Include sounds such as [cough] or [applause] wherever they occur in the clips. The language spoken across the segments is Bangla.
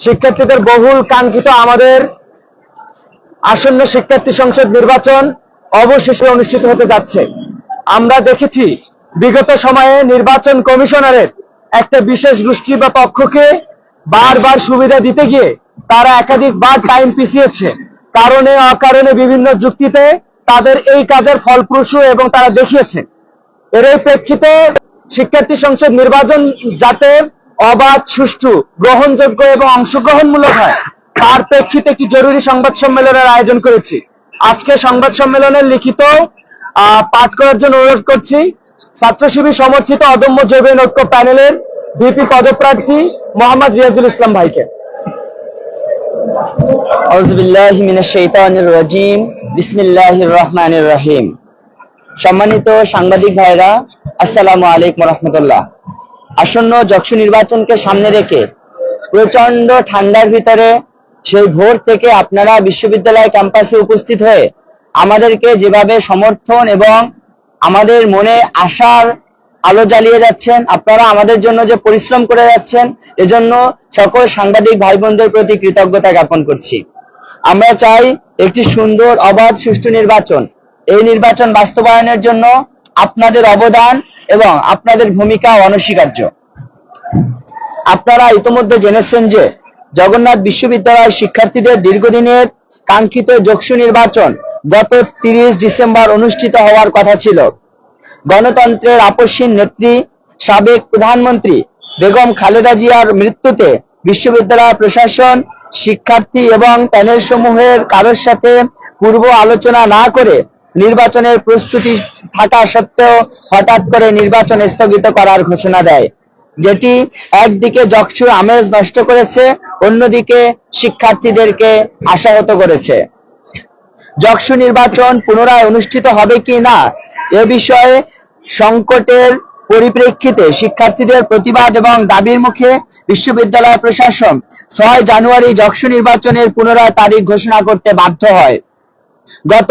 শিক্ষার্থীদের বহুল কাঙ্ক্ষিত আমাদের আসন্ন শিক্ষার্থী সংসদ নির্বাচন অবশেষে অনুষ্ঠিত হতে যাচ্ছে। আমরা দেখেছি বিগত সময়ে নির্বাচন কমিশনারের একটা বিশেষ গোষ্ঠী বা পক্ষকে বারবার সুবিধা দিতে গিয়ে তারা একাধিকবার টাইম পিছিয়েছে। কারণে, অকারণে বিভিন্ন যুক্তিতে তাদের এই কাজের ফলপ্রসূ এবং তারা দেখিয়েছে। এর প্রেক্ষিতে শিক্ষার্থী সংসদ নির্বাচন যাতে অবাধ, সুষ্ঠু, গ্রহণযোগ্য এবং অংশগ্রহণমূলক হয়। তার প্রেক্ষিতে একটি জরুরি সংবাদ সম্মেলনের আয়োজন করেছি। আজকে সংবাদ সম্মেলনের লিখিত পাঠ করার জন্য অনুরোধ করছি। ছাত্র শিবির সমর্থিত অদম্য জৈবিন ঐক্য প্যানেলের ভিপি পদপ্রার্থী মোহাম্মদ রিয়াজুল ইসলাম ভাইকে। সম্মানিত সাংবাদিক ভাইরা, আসসালামু আলাইকুম রহমতুল্লাহ। আসন্ন যক্ষু নির্বাচনকে সামনে রেখে প্রচণ্ড ঠান্ডার ভিতরে সেই ভোর থেকে আপনারা বিশ্ববিদ্যালয় ক্যাম্পাসে উপস্থিত হয়ে আমাদেরকে যেভাবে সমর্থন এবং আমাদের মনে আশার আলো জ্বালিয়ে যাচ্ছেন, আপনারা আমাদের জন্য যে পরিশ্রম করে যাচ্ছেন, এজন্য সকল সাংবাদিক ভাই বোনদের প্রতি কৃতজ্ঞতা জ্ঞাপন করছি। আমরা চাই একটি সুন্দর, অবাধ, সুষ্ঠু নির্বাচন। এই নির্বাচন বাস্তবায়নের জন্য আপনাদের অবদান এবং আপনাদের ভূমিকা অনস্বীকার্য। আপনারা ইতোমধ্যে জেনেছেন যে জগন্নাথ বিশ্ববিদ্যালয় শিক্ষার্থীদের দীর্ঘদিনের কাঙ্ক্ষিত যক্ষু নির্বাচন গত তিরিশ ডিসেম্বর অনুষ্ঠিত হওয়ার কথা ছিল। গণতন্ত্রের আপসীন নেত্রী, সাবেক প্রধানমন্ত্রী বেগম খালেদা জিয়ার মৃত্যুতে বিশ্ববিদ্যালয় প্রশাসন, শিক্ষার্থী এবং প্যানেল সমূহের কারোর সাথে পূর্ব আলোচনা না করে নির্বাচনের প্রস্তুতি থাকা সত্ত্বেও হঠাৎ করে নির্বাচন স্থগিত করার ঘোষণা দেয়। যেটি একদিকে যক্ষুর আমেজ নষ্ট করেছে, অন্যদিকে শিক্ষার্থীদেরকে আশাহত করেছে। যক্ষু নির্বাচন পুনরায় অনুষ্ঠিত হবে কি না, এ বিষয়ে সংকটের পরিপ্রেক্ষিতে শিক্ষার্থীদের প্রতিবাদ এবং দাবির মুখে বিশ্ববিদ্যালয় প্রশাসন ছয় জানুয়ারি যক্ষু নির্বাচনের পুনরায় তারিখ ঘোষণা করতে বাধ্য হয়। গত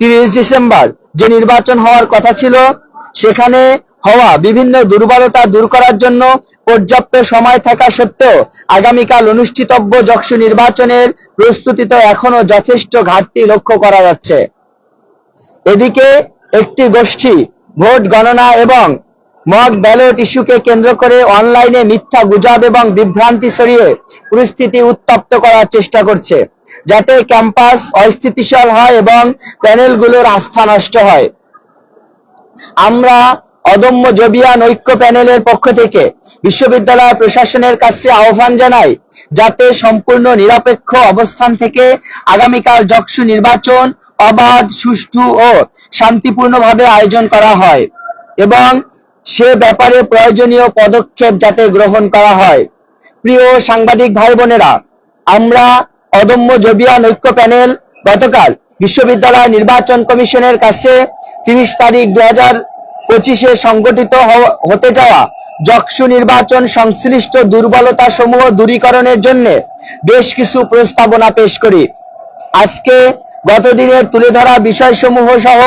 তিরিশ ডিসেম্বর যে নির্বাচন হওয়ার কথা ছিল, সেখানে হওয়া বিভিন্ন দুর্বলতা দূর করার জন্য পর্যাপ্ত সময় থাকা সত্ত্বেও আগামীকাল অনুষ্ঠিতব্য যক্ষু নির্বাচনের প্রস্তুতিতে এখনও যথেষ্ট ঘাটতি লক্ষ্য করা যাচ্ছে। এদিকে একটি গোষ্ঠী ভোট গণনা এবং মক ব্যালট ইস্যুকে কেন্দ্র করে অনলাইনে মিথ্যা গুজব এবং বিভ্রান্তি ছড়িয়ে পরিস্থিতি উত্তপ্ত করার চেষ্টা করছে, যাতে ক্যাম্পাস অস্থিতিশীল হয় এবং প্যানেলগুলোর আস্থা নষ্ট হয়। আমরা অদম্য জবিয়ান ঐক্য প্যানেলের পক্ষ থেকে বিশ্ববিদ্যালয় প্রশাসনের কাছে আহ্বান জানাই, যাতে সম্পূর্ণ নিরপেক্ষ অবস্থান থেকে আগামীকাল যক্ষু নির্বাচন অবাধ, সুষ্ঠু ও শান্তিপূর্ণভাবে আয়োজন করা হয় এবং সে ব্যাপারে প্রয়োজনীয় পদক্ষেপ যাতে গ্রহণ করা হয়। প্রিয় সাংবাদিক ভাই বোনেরা আমরা অদম্য জবিয়ান ঐক্য প্যানেল গতকাল বিশ্ববিদ্যালয় নির্বাচন কমিশনের কাছে তিরিশ তারিখ দু হাজার পঁচিশে সংগঠিত হতে যাওয়া যক্ষু নির্বাচন সংশ্লিষ্ট দুর্বলতা সমূহ দূরীকরণের জন্য বেশ কিছু প্রস্তাবনা পেশ করি। আজকে গতদিনের তুলে ধরা বিষয়সমূহ সহ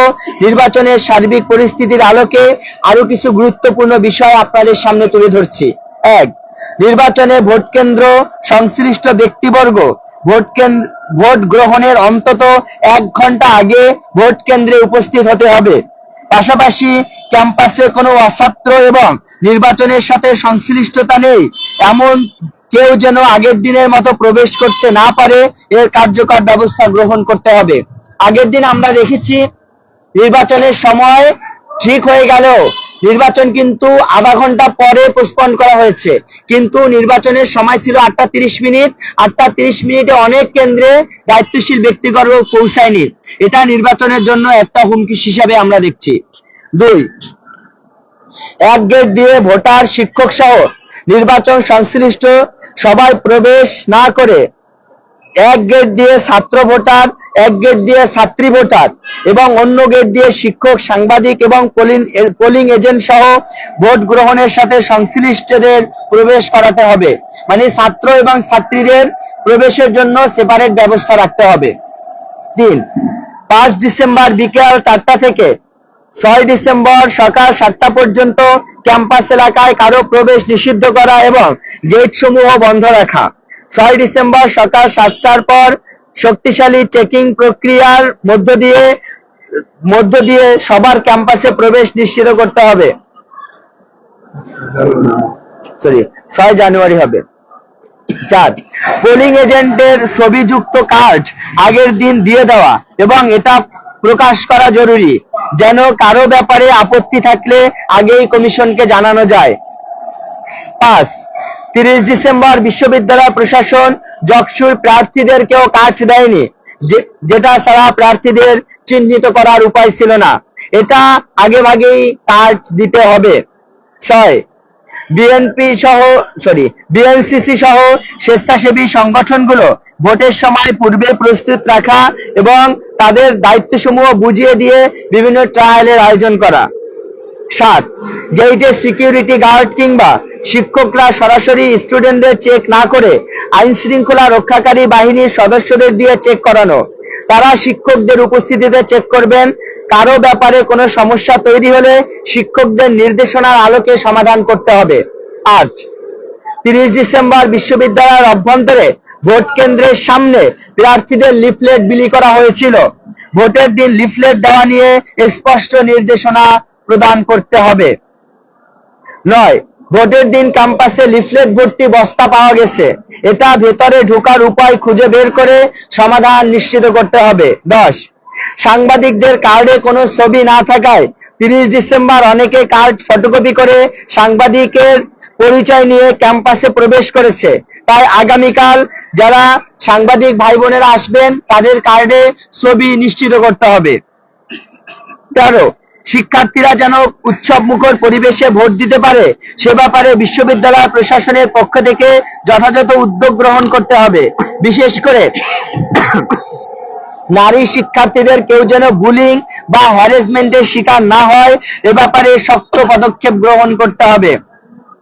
নির্বাচনের সার্বিক পরিস্থিতির আলোকে আরও কিছু গুরুত্বপূর্ণ বিষয় আপনাদের সামনে তুলে ধরছি। এক, নির্বাচনে ভোট কেন্দ্র সংশ্লিষ্ট ব্যক্তিবর্গ ভোট কেন্দ্র ভোট গ্রহণের অন্তত এক ঘণ্টা আগে ভোট কেন্দ্রে উপস্থিত হতে হবে। পাশাপাশি ক্যাম্পাসে কোনো অছাত্র এবং নির্বাচনের সাথে সংশ্লিষ্টতা নেই, এমন কেউ যেন আগের দিনের মতো প্রবেশ করতে না পারে, এর কার্যকর ব্যবস্থা গ্রহণ করতে হবে। আগের দিন আমরা দেখেছি, নির্বাচনের সময় ঠিক হয়ে গেল। নির্বাচন কিন্তু আধা ঘণ্টা পরে পোস্টপন করা হয়েছে। কিন্তু নির্বাচনের সময় ছিল আটটা তিরিশ মিনিট। আটটা তিরিশ মিনিটে অনেক কেন্দ্রে দায়িত্বশীল ব্যক্তিগর্ব পৌঁছায়নি। এটা নির্বাচনের জন্য একটা হুমকি হিসাবে আমরা দেখছি। দুই, এক গেট দিয়ে ভোটার, শিক্ষক সহ নির্বাচন সংশ্লিষ্ট সবাই প্রবেশ না করে এক গেট দিয়ে ছাত্র ভোটার, এক গেট দিয়ে ছাত্রী ভোটার এবং অন্য গেট দিয়ে শিক্ষক, সাংবাদিক এবং পোলিং পোলিং এজেন্ট সহ ভোট গ্রহণের সাথে সংশ্লিষ্টদের প্রবেশ করাতে হবে। মানে ছাত্র এবং ছাত্রীদের প্রবেশের জন্য সেপারেট ব্যবস্থা রাখতে হবে। তিন, পাঁচ ডিসেম্বর বিকেল চারটা থেকে ছয় ডিসেম্বর সকাল সাতটা পর্যন্ত ক্যাম্পাস এলাকায় কারও প্রবেশ নিষিদ্ধ করা এবং গেট সমূহ বন্ধ রাখা। ছয় ডিসেম্বর সকাল সাতটার পর শক্তিশালী চেকিং প্রক্রিয়ার মধ্য দিয়ে মধ্য দিয়ে সবার ক্যাম্পাসে প্রবেশ নিশ্চিত করতে হবে। সরি ছয় জানুয়ারি হবে। চার পোলিং এজেন্টের ছবিযুক্ত কার্ড আগের দিন দিয়ে দেওয়া এবং এটা প্রকাশ করা জরুরি। যেন কারও ব্যাপারে আপত্তি থাকলে আগেই কমিশনকে জানানো যায়। পাঁচ, তিরিশ ডিসেম্বর বিশ্ববিদ্যালয় প্রশাসন জকসুর প্রার্থীদেরকেও কার্ড দেয়নি যেটা ছাড়া প্রার্থীদের চিহ্নিত করার উপায় ছিল না। এটা আগে ভাগেই কার্ড দিতে হবে। ছয়, বিএনপি সহ, সরি, বিএনসিসি সহ স্বেচ্ছাসেবী সংগঠনগুলো ভোটের সময় পূর্বে প্রস্তুত রাখা এবং তাদের দায়িত্বসমূহ বুঝিয়ে দিয়ে বিভিন্ন ট্রায়ালের আয়োজন করা। সাত গেইটে সিকিউরিটি গার্ড কিংবা শিক্ষকরা সরাসরি স্টুডেন্টদের চেক না করে আইন শৃঙ্খলা রক্ষাকারী বাহিনীর সদস্যদের দিয়ে চেক করানো। তারা শিক্ষকদের উপস্থিতিতে চেক করবেন। কারও ব্যাপারে কোনো সমস্যা তৈরি হলে শিক্ষকদের নির্দেশনার আলোকে সমাধান করতে হবে। আট, তিরিশ ডিসেম্বর বিশ্ববিদ্যালয়ের অভ্যন্তরে ভোট কেন্দ্রের সামনে প্রার্থীদের লিফলেট বিলি করা হয়েছিল। ভোটের দিন লিফলেট দেওয়া নিয়ে স্পষ্ট নির্দেশনা প্রদান করতে হবে। নয়, ভোটের দিন ক্যাম্পাসে লিফলেট ভর্তি বস্তা পাওয়া গেছে। এটা ভেতরে ঢোকার উপায় খুঁজে বের করে সমাধান নিশ্চিত করতে হবে। দশ, সাংবাদিকদের কার্ডে কোনো ছবি না থাকায় তিরিশ ডিসেম্বর অনেকে কার্ড ফটোকপি করে সাংবাদিকের পরিচয় নিয়ে ক্যাম্পাসে প্রবেশ করেছে। তাই আগামীকাল যারা সাংবাদিক ভাই বোনেরা আসবেন, তাদের কার্ডে ছবি নিশ্চিত করতে হবে। তেরো, শিক্ষার্থীরা যেন উৎসব মুখর পরিবেশে ভোট দিতে পারে, সে ব্যাপারে বিশ্ববিদ্যালয় প্রশাসনের পক্ষ থেকে যথাযথ উদ্যোগ গ্রহণ করতে হবে। বিশেষ করে [coughs] নারী শিক্ষার্থীদের কেউ যেন বুলিং বা হ্যারাসমেন্টের শিকার না হয়, এ ব্যাপারে শক্ত পদক্ষেপ গ্রহণ করতে হবে।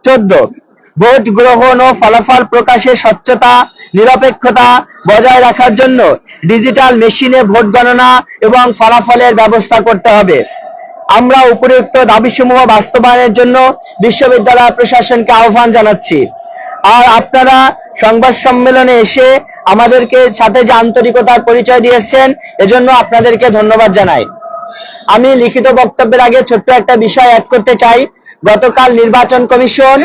চোদ্দ ভোট গ্রহণ ও ফলাফল প্রকাশে স্বচ্ছতা, নিরপেক্ষতা বজায় রাখার জন্য ডিজিটাল মেশিনে ভোট গণনা এবং ফলাফলের ব্যবস্থা করতে হবে। আমরা উপরোক্ত দাবিসমূহ বাস্তবায়নের জন্য বিশ্ববিদ্যালয় প্রশাসনকে আহ্বান জানাচ্ছি। আর আপনারা সংবাদ সম্মেলনে এসে আমাদেরকে সাথে যে আন্তরিকতার পরিচয় দিয়েছেন, এজন্য আপনাদেরকে ধন্যবাদ জানাই। আমি লিখিত বক্তব্যের আগে ছোট্ট একটা বিষয় অ্যাড করতে চাই। গতকাল নির্বাচন কমিশন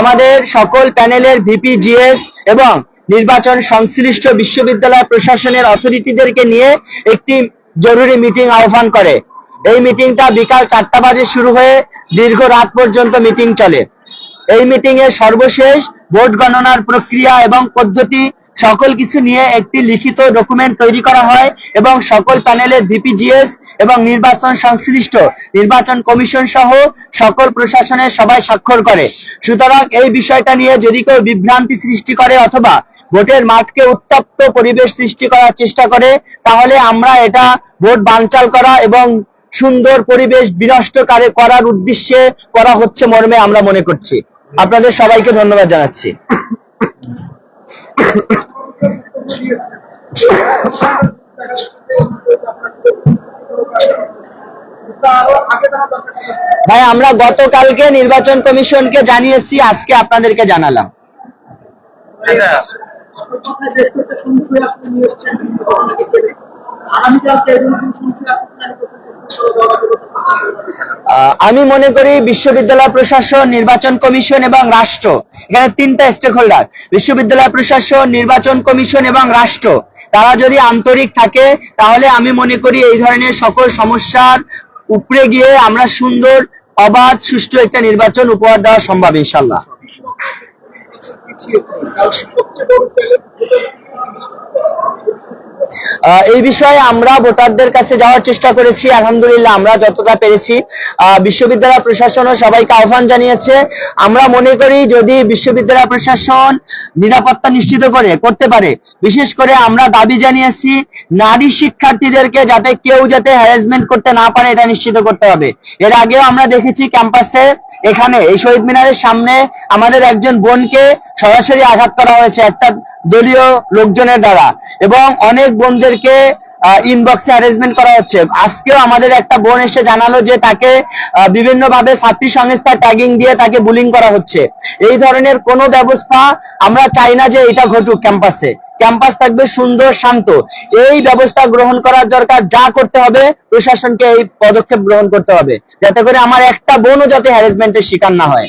আমাদের সকল প্যানেলের ভিপি, জিএস এবং নির্বাচন সংশ্লিষ্ট বিশ্ববিদ্যালয় প্রশাসনের অথরিটিদেরকে নিয়ে একটি জরুরি মিটিং আহ্বান করে। এই মিটিংটা বিকাল চারটা বাজে শুরু হয়ে দীর্ঘ রাত পর্যন্ত মিটিং চলে। এই মিটিংয়ে সর্বশেষ ভোট গণনার প্রক্রিয়া এবং পদ্ধতি সকল কিছু নিয়ে একটি লিখিত ডকুমেন্ট তৈরি করা হয় এবং সকল প্যানেলের ভিপিজিএস এবং নির্বাচন সংশ্লিষ্ট নির্বাচন কমিশন সহ সকল প্রশাসনের সবাই স্বাক্ষর করে। সুতরাং এই বিষয়টা নিয়ে যদি কেউ বিভ্রান্তি সৃষ্টি করে অথবা ভোটের মাঠকে উত্তপ্ত পরিবেশ সৃষ্টি করার চেষ্টা করে, তাহলে আমরা এটা ভোট বানচাল করা এবং সুন্দর পরিবেশ বিনষ্ট কারে- করার উদ্দেশ্যে করা হচ্ছে মর্মে আমরা মনে করছি। আপনাদের সবাইকে ধন্যবাদ জানাচ্ছি। ভাই আমরা গতকালকে নির্বাচন কমিশনকে জানিয়েছি আজকে আপনাদেরকে জানালাম। আহ, আমি মনে করি বিশ্ববিদ্যালয় প্রশাসন নির্বাচন কমিশন এবং রাষ্ট্র এখানে তিনটা স্টেক হোল্ডার বিশ্ববিদ্যালয় প্রশাসন নির্বাচন কমিশন এবং রাষ্ট্র। তারা যদি আন্তরিক থাকে তাহলে আমি মনে করি এই ধরনের সকল সমস্যার উপরে গিয়ে আমরা সুন্দর অবাধ সুষ্ঠু একটা নির্বাচন উপহার দেওয়া সম্ভব ইনশাল্লাহ এই বিষয়ে আমরা ভোটারদের কাছে যাওয়ার চেষ্টা করেছি, আলহামদুলিল্লাহ আমরা যতটা পেরেছি। বিশ্ববিদ্যালয় প্রশাসনও সবাইকে আহ্বান জানিয়েছে। আমরা মনে করি যদি বিশ্ববিদ্যালয় প্রশাসন নিরাপত্তা নিশ্চিত করে, করতে পারে, বিশেষ করে আমরা দাবি জানিয়েছি নারী শিক্ষার্থীদেরকে যাতে কেউ যাতে হ্যারাসমেন্ট করতে না পারে, এটা নিশ্চিত করতে হবে। এর আগেও আমরা দেখেছি ক্যাম্পাসে এখানে, এই শহীদ মিনারের সামনে আমাদের একজন বোনকে সরাসরি আঘাত করা হয়েছে একটা দলীয় লোকজনের দ্বারা। এবং অনেক বোনদেরকে ইনবক্সে অ্যারেঞ্জমেন্ট করা হচ্ছে। আজকেও আমাদের একটা বোন এসে জানালো যে তাকে বিভিন্ন ভাবে ছাত্রী সংস্থা ট্যাগিং দিয়ে তাকে বুলিং করা হচ্ছে। এই ধরনের কোনো ব্যবস্থা আমরা চাই না যে এটা ঘটুক ক্যাম্পাসে ক্যাম্পাস থাকবে সুন্দর, শান্ত। এই ব্যবস্থা গ্রহণ করার দরকার, যা করতে হবে, প্রশাসনকে এই পদক্ষেপ গ্রহণ করতে হবে। যাতে করে আমার একটা বোনও যাতে হ্যারাসমেন্টের শিকার না হয়।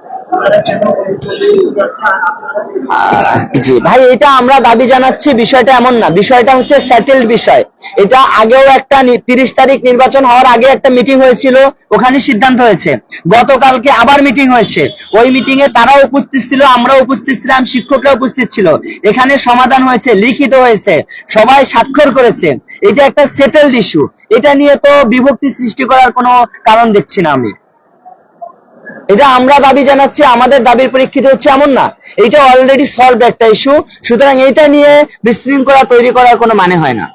জি, ভাই, এটা আমরা দাবি জানাচ্ছি, বিষয়টা এমন না। বিষয়টা হচ্ছে সেটেলড বিষয়। এটা আগেও একটা তিরিশ তারিখ নির্বাচন হওয়ার আগে একটা মিটিং হয়েছিল, ওখানে সিদ্ধান্ত হয়েছে। গতকালকে আবার মিটিং হয়েছে। ওই মিটিং এ তারাও উপস্থিত ছিল, আমরাও উপস্থিত ছিলাম শিক্ষকরা উপস্থিত ছিল। এখানে সমাধান হয়েছে, লিখিত হয়েছে, সবাই স্বাক্ষর করেছে। এটা একটা সেটেলড ইস্যু এটা নিয়ে তো বিভক্তি সৃষ্টি করার কোনো কারণ দেখছি না আমি। এটা আমরা দাবি জানাচ্ছি আমাদের দাবির পরীক্ষিত হচ্ছে এমন না। এটা অলরেডি সলভ একটা ইস্যু সুতরাং এটা নিয়ে বিশৃঙ্খলা তৈরি করার কোনো মানে হয় না।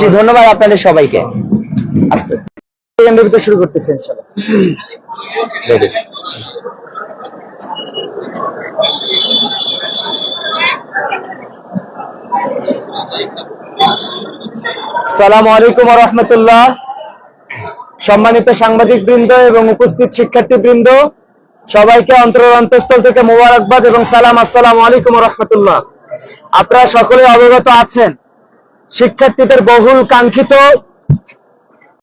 জি ধন্যবাদ আপনাদের সবাইকে। শুরু করতেছি ইনশাআল্লাহ সালামু আলাইকুম রহমতুল্লাহ। সম্মানিত সাংবাদিক বৃন্দ এবং উপস্থিত শিক্ষার্থী বৃন্দ সবাইকে অন্তরের অন্তঃস্থল থেকে মোবারকবাদ এবং সালাম, আসসালাম আলাইকুম রহমতুল্লাহ। আপনারা সকলে অবগত আছেন, শিক্ষার্থীদের বহুল কাঙ্ক্ষিত